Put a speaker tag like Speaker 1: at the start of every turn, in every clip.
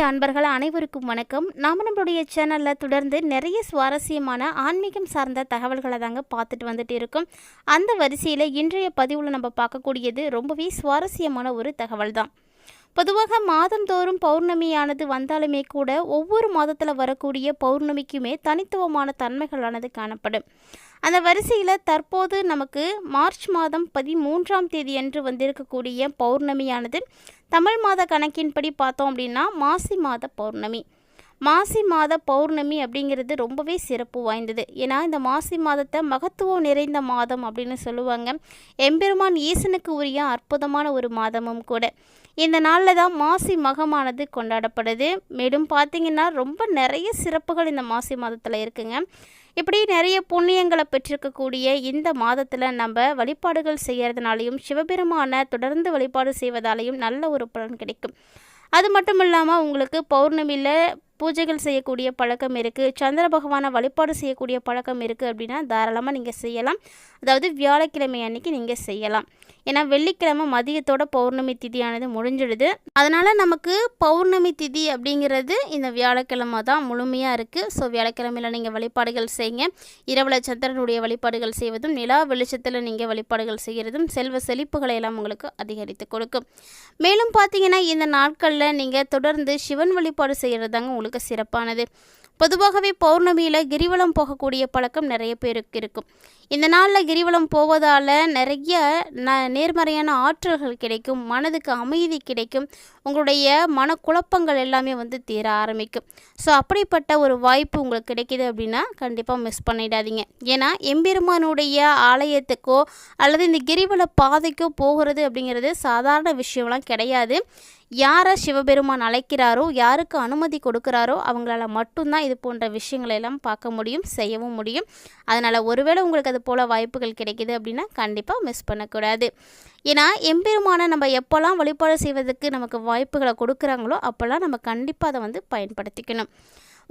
Speaker 1: ஆன்மீக அன்பர்கள் அனைவருக்கும் வணக்கம். நாம் நம்மளுடைய சேனலில் தொடர்ந்து நிறைய சுவாரஸ்யமான ஆன்மீகம் சார்ந்த தகவல்களை தாங்க பார்த்துட்டு வந்துட்டு இருக்கோம். அந்த வரிசையில் இன்றைய பதிவில் நம்ம பார்க்கக்கூடியது ரொம்பவே சுவாரஸ்யமான ஒரு தகவல் தான் பொதுவாக மாதந்தோறும் பௌர்ணமியானது வந்தாலுமே கூட ஒவ்வொரு மாதத்தில் வரக்கூடிய பௌர்ணமிக்குமே தனித்துவமான தன்மைகளானது காணப்படும். அந்த வரிசையில் தற்போது நமக்கு மார்ச் மாதம் பதிமூன்றாம் தேதி அன்று வந்திருக்கக்கூடிய பௌர்ணமியானது. தமிழ் மாத கணக்கின்படி பார்த்தோம் அப்படின்னா மாசி மாத பௌர்ணமி. மாசி மாத பௌர்ணமி அப்படிங்கிறது ரொம்பவே சிறப்பு வாய்ந்தது. ஏன்னா இந்த மாசி மாதத்தை மகத்துவம் நிறைந்த மாதம் அப்படின்னு சொல்லுவாங்க. எம்பெருமான் ஈசனுக்கு உரிய அற்புதமான ஒரு மாதமும் கூட. இந்த நாளில் தான் மாசி மகமானது கொண்டாடப்படுது. மேலும் பார்த்தீங்கன்னா ரொம்ப நிறைய சிறப்புகள் இந்த மாசி மாதத்தில் இருக்குங்க. இப்படி நிறைய புண்ணியங்களை பெற்றிருக்கக்கூடிய இந்த மாதத்தில் நம்ம வழிபாடுகள் செய்கிறதுனாலையும் சிவபெருமான தொடர்ந்து வழிபாடு செய்வதாலையும் நல்ல ஒரு பலன் கிடைக்கும். அது மட்டும் இல்லாமல் உங்களுக்கு பௌர்ணமியில் பூஜைகள் செய்யக்கூடிய பழக்கம் இருக்குது சந்திர பகவானை வழிபாடு செய்யக்கூடிய பழக்கம் இருக்குது அப்படின்னா தாராளமாக நீங்கள் செய்யலாம். அதாவது வியாழக்கிழமை அன்னைக்கு நீங்கள் செய்யலாம். ஏன்னா வெள்ளிக்கிழமை மதியத்தோட பௌர்ணமி திதியானது முடிஞ்சிடுது. அதனால் நமக்கு பௌர்ணமி திதி அப்படிங்கிறது இந்த வியாழக்கிழமை தான் முழுமையாக இருக்குது ஸோ வியாழக்கிழமையில் நீங்கள் வழிபாடுகள் செய்யுங்க. இரவுல சந்திரனுடைய வழிபாடுகள் செய்வதும் நிலா வெளிச்சத்தில் நீங்கள் வழிபாடுகள் செய்கிறதும் செல்வ செழிப்புகளை எல்லாம் உங்களுக்கு அதிகரித்து கொடுக்கும். மேலும் பார்த்தீங்கன்னா இந்த நாட்களில் நீங்கள் தொடர்ந்து சிவன் வழிபாடு செய்கிறது தாங்க உங்களுக்கு சிறப்பானது. பொதுவாகவே பௌர்ணமியில் கிரிவலம் போகக்கூடிய பழக்கம் நிறைய பேருக்கு இருக்கும். இந்த நாளில் கிரிவலம் போவதால் நிறைய ந நேர்மறையான ஆற்றல்கள் கிடைக்கும் மனதுக்கு அமைதி கிடைக்கும் உங்களுடைய மனக்குழப்பங்கள் எல்லாமே வந்து தீர ஆரம்பிக்கும். ஸோ அப்படிப்பட்ட ஒரு வாய்ப்பு உங்களுக்கு கிடைக்கிது அப்படின்னா கண்டிப்பாக மிஸ் பண்ணிடாதீங்க. ஏன்னா எம்பெருமானுடைய ஆலயத்துக்கோ அல்லது இந்த கிரிவல பாதைக்கோ போகிறது அப்படிங்கிறது சாதாரண விஷயம்லாம் கிடையாது. யாரை சிவபெருமான் அழைக்கிறாரோ யாருக்கு அனுமதி கொடுக்குறாரோ அவங்களால மட்டும்தான் இது போன்ற விஷயங்களை எல்லாம் பார்க்க முடியும் செய்யவும் முடியும். அதனால் ஒருவேளை உங்களுக்கு அது போல் வாய்ப்புகள் கிடைக்கிது அப்படின்னா கண்டிப்பாக மிஸ் பண்ணக்கூடாது. ஏன்னா எம்பெருமானை நம்ம எப்போல்லாம் வழிபாடு செய்வதற்கு நமக்கு வாய்ப்புகளை கொடுக்குறாங்களோ அப்போல்லாம் நம்ம கண்டிப்பாக அதை வந்து பயன்படுத்திக்கணும்.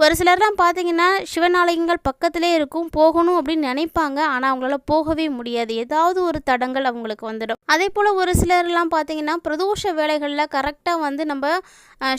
Speaker 1: ஒரு சிலர்லாம் பார்த்தீங்கன்னா சிவனாலயங்கள் பக்கத்திலே இருக்கும் போகணும் அப்படின்னு நினைப்பாங்க. ஆனால் அவங்களால போகவே முடியாது. ஏதாவது ஒரு தடங்கள் அவங்களுக்கு வந்துடும். அதே போல் ஒரு சிலர்லாம் பார்த்தீங்கன்னா பிரதோஷ வேலைகளில் கரெக்டாக வந்து நம்ம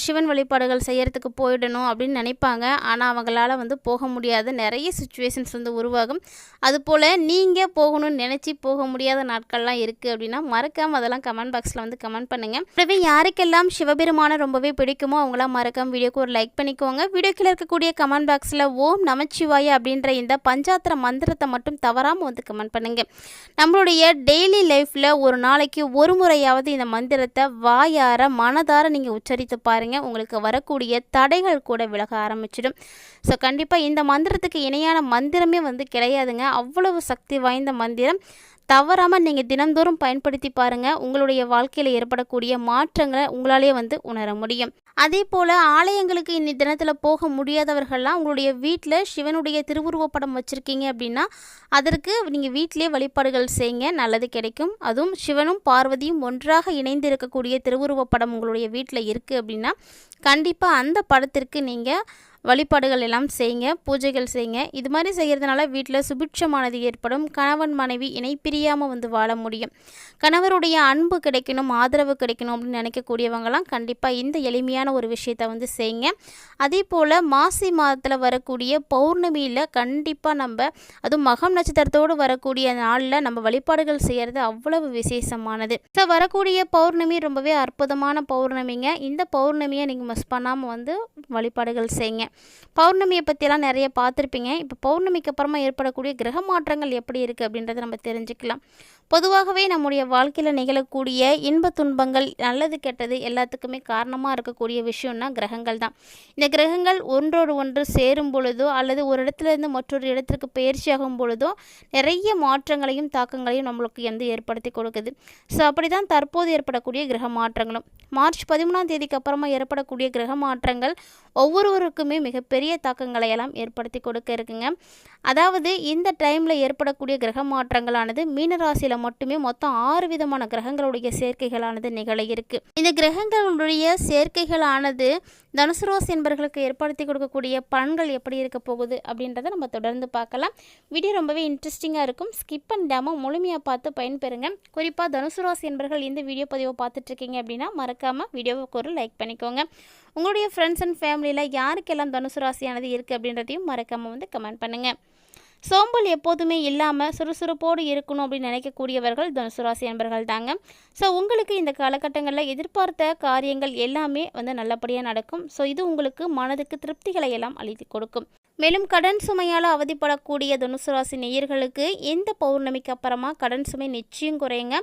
Speaker 1: சிவன் வழிபாடுகள் செய்யறதுக்கு போயிடணும் அப்படின்னு நினைப்பாங்க. ஆனால் அவங்களால வந்து போக முடியாத. நிறைய சுச்சுவேஷன்ஸ் வந்து உருவாகும். அதுபோல் நீங்கள் போகணும்னு நினச்சி போக முடியாத நாட்கள்லாம் இருக்குது அப்படின்னா மறக்காமல் அதெல்லாம் கமெண்ட் பாக்ஸில் வந்து கமெண்ட் பண்ணுங்கள் இப்போவே யாருக்கெல்லாம் சிவபெருமானை ரொம்பவே பிடிக்குமோ அவங்களாம் மறக்காம வீடியோக்கு ஒரு லைக் பண்ணிக்கோங்க. வீடியோ இருக்க இருக்கக்கூடிய கமெண்ட் பாக்ஸில் ஓம் நமச்சிவாய அப்படின்ற இந்த பஞ்சாத்திர மந்திரத்தை மட்டும் தவறாமல் வந்து கமெண்ட் பண்ணுங்கள் நம்மளுடைய டெய்லி லைஃப்பில் ஒரு நாளைக்கு ஒரு முறையாவது இந்த மந்திரத்தை வாயார மனதார நீங்கள் உச்சரித்து பாருங்கள் உங்களுக்கு வரக்கூடிய தடைகள் கூட விலக ஆரம்பிச்சிடும். ஸோ கண்டிப்பாக இந்த மந்திரத்துக்கு இணையான மந்திரமே வந்து கிடையாதுங்க. அவ்வளவு சக்தி வாய்ந்த மந்திரம். தவறாமல் நீங்கள் தினந்தோறும் பயன்படுத்தி பாருங்கள் உங்களுடைய வாழ்க்கையில் ஏற்படக்கூடிய மாற்றங்களை உங்களாலேயே வந்து உணர முடியும். அதே போல் ஆலயங்களுக்கு இன்னி தினத்தில் போக முடியாதவர்கள்லாம் உங்களுடைய வீட்டில் சிவனுடைய திருவுருவப்படம் வச்சுருக்கீங்க அப்படின்னா அதற்கு நீங்கள் வீட்டிலே வழிபாடுகள் செய்யுங்க. நல்லது கிடைக்கும். அதுவும் சிவனும் பார்வதியும் ஒன்றாக இணைந்து இருக்கக்கூடிய திருவுருவப்படம் உங்களுடைய வீட்டில் இருக்குது அப்படின்னா கண்டிப்பாக அந்த படத்திற்கு நீங்கள் வழிபாடுகள் எல்லாம் செய்யுங்க பூஜைகள் செய்யுங்க. இது மாதிரி செய்கிறதுனால வீட்டில் சுபிட்சமானது ஏற்படும். கணவன் மனைவி இணை பிரியாமல் வந்து வாழ முடியும். கணவருடைய அன்பு கிடைக்கணும் ஆதரவு கிடைக்கணும் அப்படின்னு நினைக்கக்கூடியவங்கலாம் கண்டிப்பாக இந்த எளிமையான ஒரு விஷயத்தை வந்து செய்யுங்க. அதே போல் மாசி மாதத்தில் வரக்கூடிய பௌர்ணமியில் கண்டிப்பாக நம்ம அதுவும் மகம் நட்சத்திரத்தோடு வரக்கூடிய நாளில் நம்ம வழிபாடுகள் செய்கிறது அவ்வளவு விசேஷமானது. ஸோ வரக்கூடிய பௌர்ணமி ரொம்பவே அற்புதமான பௌர்ணமிங்க. இந்த பௌர்ணமியை நீங்கள் மிஸ் பண்ணாமல் வந்து வழிபாடுகள் செய்யுங்க. பௌர்ணமியை பற்றியெல்லாம் நிறைய பார்த்துருப்பீங்க. இப்போ பௌர்ணமிக்கு அப்புறமா ஏற்படக்கூடிய கிரக மாற்றங்கள் எப்படி இருக்குது அப்படின்றத நம்ம தெரிஞ்சுக்கலாம். பொதுவாகவே நம்முடைய வாழ்க்கையில் நிகழக்கூடிய இன்ப துன்பங்கள் நல்லது கெட்டது எல்லாத்துக்குமே காரணமாக இருக்கக்கூடிய விஷயம்னா கிரகங்கள் தான். இந்த கிரகங்கள் ஒன்றோடு ஒன்று சேரும் பொழுதோ அல்லது ஒரு இடத்துல இருந்து மற்றொரு இடத்திற்கு பயிற்சியாகும் பொழுதோ நிறைய மாற்றங்களையும் தாக்கங்களையும் நம்மளுக்கு வந்து ஏற்படுத்தி கொடுக்குது. ஸோ அப்படி தான் தற்போது ஏற்படக்கூடிய கிரக மாற்றங்களும். மார்ச் பதிமூணாம் தேதிக்கு அப்புறமா ஏற்படக்கூடிய கிரக மாற்றங்கள் ஒவ்வொருவருக்குமே மிகப்பெரிய தாக்கங்களை எல்லாம் ஏற்படுத்தி கொடுக்க இருக்குங்க. அதாவது இந்த டைமில் ஏற்படக்கூடிய கிரக மாற்றங்களானது மீனராசியில் மட்டுமே மொத்தம் ஆறு விதமான கிரகங்களுடைய சேர்க்கைகளானது நிகழ இருக்கு. இந்த கிரகங்களுடைய சேர்க்கைகளானது தனுசு ரோஸ் என்பர்களுக்கு ஏற்படுத்தி கொடுக்கக்கூடிய பலன்கள் எப்படி இருக்க போகுது அப்படின்றத நம்ம தொடர்ந்து பார்க்கலாம். வீடியோ ரொம்பவே இன்ட்ரெஸ்டிங்காக இருக்கும். ஸ்கிப் பண்ணாமல் முழுமையாக பார்த்து பயன்பெறுங்க. குறிப்பாக தனுசு ரோஸ் என்பர்கள் இந்த வீடியோ பதிவை பார்த்துட்ருக்கீங்க அப்படின்னா மறக்காமல் வீடியோவுக்கு ஒரு லைக் பண்ணிக்கோங்க. உங்களுடைய ஃப்ரெண்ட்ஸ் அண்ட் ஃபேமிலியில் யாருக்கெல்லாம் தனுசு ராசியானது இருக்குது அப்படின்றதையும் மறக்காமல் வந்து கமெண்ட் பண்ணுங்கள் சோம்பல் எப்போதுமே இல்லாமல் சுறுசுறுப்போடு இருக்கணும் அப்படின்னு நினைக்கக்கூடியவர்கள் தனுசுராசி அன்பர்கள் தாங்க. ஸோ உங்களுக்கு இந்த காலகட்டங்களில் எதிர்பார்த்த காரியங்கள் எல்லாமே வந்து நல்லபடியாக நடக்கும். ஸோ இது உங்களுக்கு மனதுக்கு திருப்திகளை எல்லாம் அளித்து கொடுக்கும். மேலும் கடன் சுமையால் அவதிப்படக்கூடிய தனுசு ராசி நேயர்களுக்கு எந்த பௌர்ணமிக்கு அப்புறமா கடன் சுமை நிச்சயம் குறையுங்க?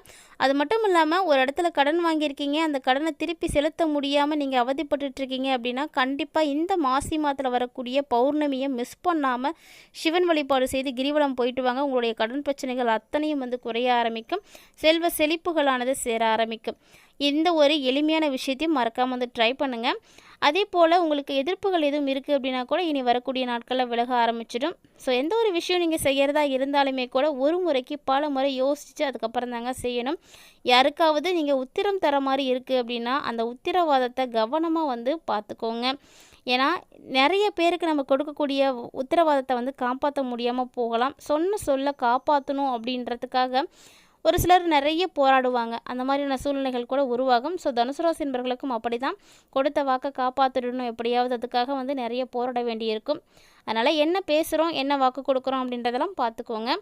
Speaker 1: அது மட்டும் இல்லாமல் ஒரு இடத்துல கடன் வாங்கியிருக்கீங்க அந்த கடனை திருப்பி செலுத்த முடியாமல் நீங்கள் அவதிப்பட்டு இருக்கீங்க அப்படின்னா கண்டிப்பாக இந்த மாசி மாதத்தில் வரக்கூடிய பௌர்ணமியை மிஸ் பண்ணாமல் சிவன் வழிபாடு செய்து கிரிவலம் போயிட்டு வாங்க. உங்களுடைய கடன் பிரச்சனைகள் அத்தனையும் வந்து குறைய ஆரம்பிக்கும். செல்வ செழிப்புகளானது சேர ஆரம்பிக்கும். இந்த ஒரு எளிமையான விஷயத்தையும் மறக்காமல் வந்து ட்ரை பண்ணுங்கள் அதே போல் உங்களுக்கு எதிர்ப்புகள் எதுவும் இருக்குது அப்படின்னா கூட இனி வரக்கூடிய நாட்களில் விலக ஆரம்பிச்சிடும். ஸோ எந்த ஒரு விஷயம் நீங்கள் செய்கிறதா இருந்தாலுமே கூட ஒரு முறைக்கு பல முறை யோசித்து அதுக்கப்புறம் தாங்க செய்யணும். யாருக்காவது நீங்கள் உத்திரம் தர மாதிரி இருக்குது அப்படின்னா அந்த உத்திரவாதத்தை கவனமாக வந்து பார்த்துக்கோங்க ஏன்னா நிறைய பேருக்கு நம்ம கொடுக்கக்கூடிய உத்தரவாதத்தை வந்து காப்பாற்ற முடியாமல் போகலாம். சொன்ன சொல்ல காப்பாற்றணும் அப்படின்றதுக்காக ஒரு சிலர் நிறைய போராடுவாங்க. அந்த மாதிரியான சூழ்நிலைகள் கூட உருவாகும். ஸோ தனுசு ராசி என்பர்களுக்கும் அப்படி தான் கொடுத்த வாக்கை காப்பாற்றிடணும் எப்படியாவது அதுக்காக வந்து நிறைய போராட வேண்டியிருக்கும். அதனால் என்ன பேசுகிறோம் என்ன வாக்கு கொடுக்குறோம் அப்படின்றதெல்லாம் பார்த்துக்கோங்க.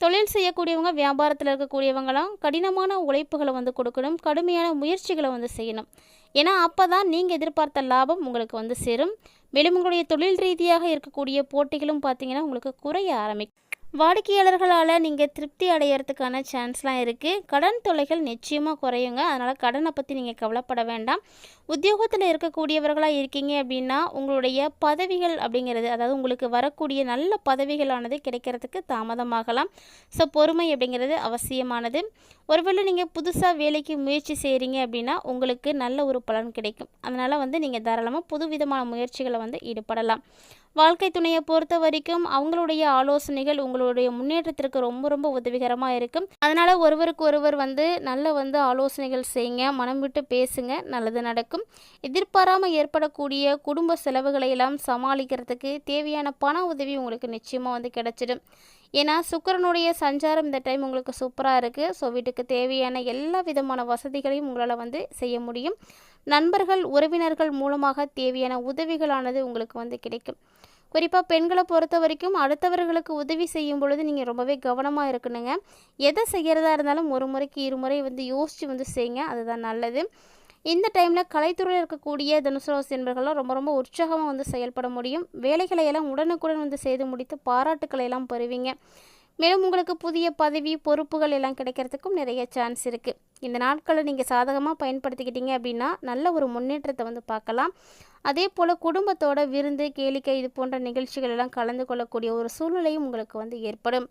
Speaker 1: தொழில் செய்யக்கூடியவங்க வியாபாரத்தில் இருக்கக்கூடியவங்களாம் கடினமான உழைப்புகளை வந்து கொடுக்கணும். கடுமையான முயற்சிகளை வந்து செய்யணும். ஏன்னா அப்போ தான் நீங்கள் எதிர்பார்த்த லாபம் உங்களுக்கு வந்து சேரும். மேலும் உங்களுடைய தொழில் ரீதியாக இருக்கக்கூடிய போட்டிகளும் பார்த்தீங்கன்னா உங்களுக்கு குறைய ஆரம்பிக்கும். வாடிக்கையாளர்களால் நீங்கள் திருப்தி அடையிறதுக்கான சான்ஸ்லாம் இருக்குது கடன் தொல்லைகள் நிச்சயமாக குறையுங்க. அதனால் கடனை பற்றி நீங்கள் கவலைப்பட வேண்டாம். உத்தியோகத்தில் இருக்கக்கூடியவர்களாக இருக்கீங்க அப்படின்னா உங்களுடைய பதவிகள் அப்படிங்கிறது அதாவது உங்களுக்கு வரக்கூடிய நல்ல பதவிகளானது கிடைக்கிறதுக்கு தாமதமாகலாம். ஸோ பொறுமை அப்படிங்கிறது அவசியமானது. ஒருவேளை நீங்கள் புதுசாக வேலைக்கு முயற்சி செய்கிறீங்க அப்படின்னா உங்களுக்கு நல்ல ஒரு பலன் கிடைக்கும். அதனால் வந்து நீங்கள் தாராளமாக புதுவிதமான முயற்சிகளை வந்து ஈடுபடலாம். வாழ்க்கை துணையை பொறுத்த வரைக்கும் அவங்களுடைய ஆலோசனைகள் உங்களுடைய முன்னேற்றத்திற்கு ரொம்ப ரொம்ப உதவிகரமாக இருக்கும். அதனால் ஒருவருக்கு ஒருவர் வந்து நல்ல வந்து ஆலோசனைகள் செய்யுங்க மனம் விட்டு பேசுங்க நல்லது நடக்கும். எதிர்பாராமல் ஏற்படக்கூடிய குடும்ப செலவுகளை எல்லாம் சமாளிக்கிறதுக்கு தேவையான பண உதவி உங்களுக்கு நிச்சயமாக வந்து கிடைச்சிடும். ஏன்னா சுக்கரனுடைய சஞ்சாரம் இந்த டைம் உங்களுக்கு சூப்பராக இருக்குது ஸோ வீட்டுக்கு தேவையான எல்லா விதமான வசதிகளையும் உங்களால் வந்து செய்ய முடியும். நண்பர்கள் உறவினர்கள் மூலமாக தேவையான உதவிகளானது உங்களுக்கு வந்து கிடைக்கும். குறிப்பாக பெண்களை பொறுத்த வரைக்கும் அடுத்தவர்களுக்கு உதவி செய்யும் பொழுது நீங்கள் ரொம்பவே கவனமாக இருக்கணுங்க. எதை செய்கிறதா இருந்தாலும் ஒரு முறைக்கு இருமுறை வந்து யோசித்து வந்து செய்யுங்க. அதுதான் நல்லது. இந்த டைமில் கலைத்துறையில் இருக்கக்கூடிய தனுசுராசி என்பர்கள்லாம் ரொம்ப ரொம்ப உற்சாகமாக வந்து செயல்பட முடியும். வேலைகளை எல்லாம் உடனுக்குடன் வந்து செய்து முடித்து பாராட்டுக்களை எல்லாம் பெறுவீங்க. மேலும் உங்களுக்கு புதிய பதவி பொறுப்புகள் எல்லாம் கிடைக்கிறதுக்கும் நிறைய சான்ஸ் இருக்குது இந்த நாட்களை நீங்கள் சாதகமாக பயன்படுத்திக்கிட்டீங்க அப்படின்னா நல்ல ஒரு முன்னேற்றத்தை வந்து பார்க்கலாம். அதே போல் குடும்பத்தோட விருந்து கேளிக்கை இது போன்ற நிகழ்ச்சிகள் எல்லாம் கலந்து கொள்ளக்கூடிய ஒரு சூழ்நிலையும் உங்களுக்கு வந்து ஏற்படும்.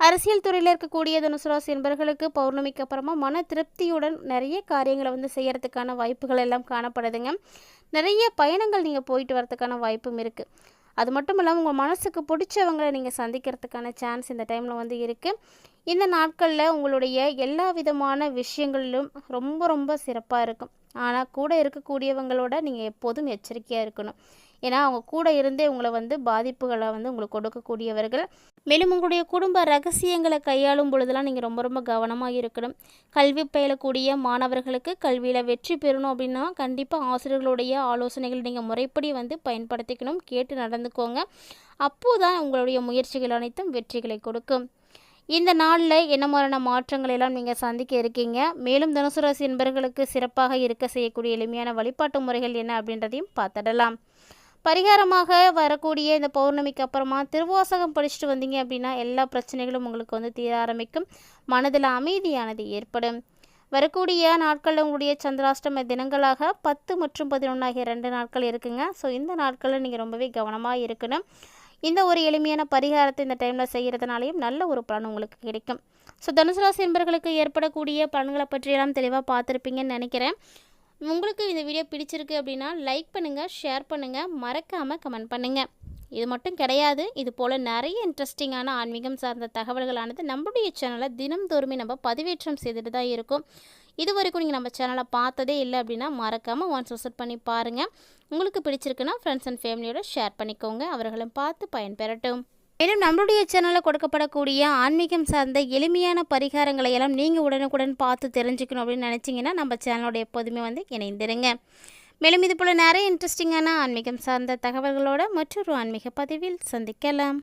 Speaker 1: அரசியல் துறையில் இருக்கக்கூடிய தனுசுராசி என்பர்களுக்கு பௌர்ணமிக்கு அப்புறமா மன திருப்தியுடன் நிறைய காரியங்களை வந்து செய்கிறதுக்கான வாய்ப்புகள் எல்லாம் காணப்படுதுங்க. நிறைய பயணங்கள் நீங்கள் போயிட்டு வரதுக்கான வாய்ப்பும் இருக்குது அது மட்டும் இல்லாமல் உங்கள் மனசுக்கு பிடிச்சவங்களை நீங்கள் சந்திக்கிறதுக்கான சான்ஸ் இந்த டைமில் வந்து இருக்குது இந்த நாட்களில் உங்களுடைய எல்லா விதமான விஷயங்களிலும் ரொம்ப ரொம்ப சிறப்பாக இருக்கும். ஆனால் கூட இருக்கக்கூடியவங்களோட நீங்கள் எப்போதும் எச்சரிக்கையாக இருக்கணும். ஏன்னா அவங்க கூட இருந்தே உங்களை வந்து பாதிப்புகளை வந்து உங்களுக்கு கொடுக்கக்கூடியவர்கள். மேலும் உங்களுடைய குடும்ப ரகசியங்களை கையாளும் பொழுதெல்லாம் நீங்கள் ரொம்ப ரொம்ப கவனமாக இருக்கணும். கல்வி பயிலக்கூடிய மாணவர்களுக்கு கல்வியில் வெற்றி பெறணும் அப்படின்னா கண்டிப்பாக ஆசிரியர்களுடைய ஆலோசனைகள் நீங்கள் முறைப்படி வந்து பயன்படுத்திக்கணும். கேட்டு நடந்துக்கோங்க. அப்போது தான் உங்களுடைய முயற்சிகள் அனைத்தும் வெற்றிகளை கொடுக்கும். இந்த நாளில் என்ன மாதிரியான மாற்றங்கள் எல்லாம் நீங்கள் சந்திக்க இருக்கீங்க? மேலும் தனுசு ராசி என்பர்களுக்கு சிறப்பாக இருக்க செய்யக்கூடிய எளிமையான வழிபாட்டு முறைகள் என்ன அப்படின்றதையும் பார்த்துடலாம். பரிகாரமாக வரக்கூடிய இந்த பௌர்ணமிக்கு அப்புறமா திருவாசகம் படிச்சுட்டு வந்தீங்க அப்படின்னா எல்லா பிரச்சனைகளும் உங்களுக்கு வந்து தீர ஆரம்பிக்கும். மனதில் அமைதியானது ஏற்படும். வரக்கூடிய நாட்களில் உங்களுடைய சந்திராஷ்டம தினங்களாக பத்து மற்றும் பதினொன்று ஆகிய ரெண்டு நாட்கள் இருக்குங்க. ஸோ இந்த நாட்களில் நீங்கள் ரொம்பவே கவனமாக இருக்கணும். இந்த ஒரு எளிமையான பரிகாரத்தை இந்த டைமில் செய்கிறதுனாலையும் நல்ல ஒரு பலன் உங்களுக்கு கிடைக்கும். ஸோ தனுசு ராசி என்பர்களுக்கு ஏற்படக்கூடிய பலன்களை பற்றியெல்லாம் தெளிவாக பார்த்துருப்பீங்கன்னு நினைக்கிறேன். உங்களுக்கு இந்த வீடியோ பிடிச்சிருக்கு அப்படின்னா லைக் பண்ணுங்கள் ஷேர் பண்ணுங்கள் மறக்காமல் கமெண்ட் பண்ணுங்கள் இது மட்டும் கிடையாது இது போல் நிறைய இன்ட்ரெஸ்டிங்கான ஆன்மீகம் சார்ந்த தகவல்களானது நம்மளுடைய சேனலை தினம்தோறுமே நம்ம பதிவேற்றம் செய்துட்டு தான் இருக்கும். இது வரைக்கும் நீங்கள் நம்ம சேனலை பார்த்ததே இல்லை அப்படின்னா மறக்காமல் ஒன்ஸ் விசிட் பண்ணி பாருங்கள் உங்களுக்கு பிடிச்சிருக்குன்னா ஃப்ரெண்ட்ஸ் அண்ட் ஃபேமிலியோட ஷேர் பண்ணிக்கோங்க. அவர்களும் பார்த்து பயன்பெறட்டும். மேலும் நம்மளுடைய சேனலில் கொடுக்கப்படக்கூடிய ஆன்மீகம் சார்ந்த எளிமையான பரிகாரங்களை எல்லாம் நீங்கள் உடனுக்குடன் பார்த்து தெரிஞ்சுக்கணும் அப்படின்னு நினச்சிங்கன்னா நம்ம சேனலோட எப்போதுமே வந்து இணைந்திருங்க. மேலும் இது போல் நிறைய இன்ட்ரெஸ்டிங்கான ஆன்மீகம் சார்ந்த தகவல்களோட மற்றொரு ஆன்மீக பதிவில் சந்திக்கலாம்.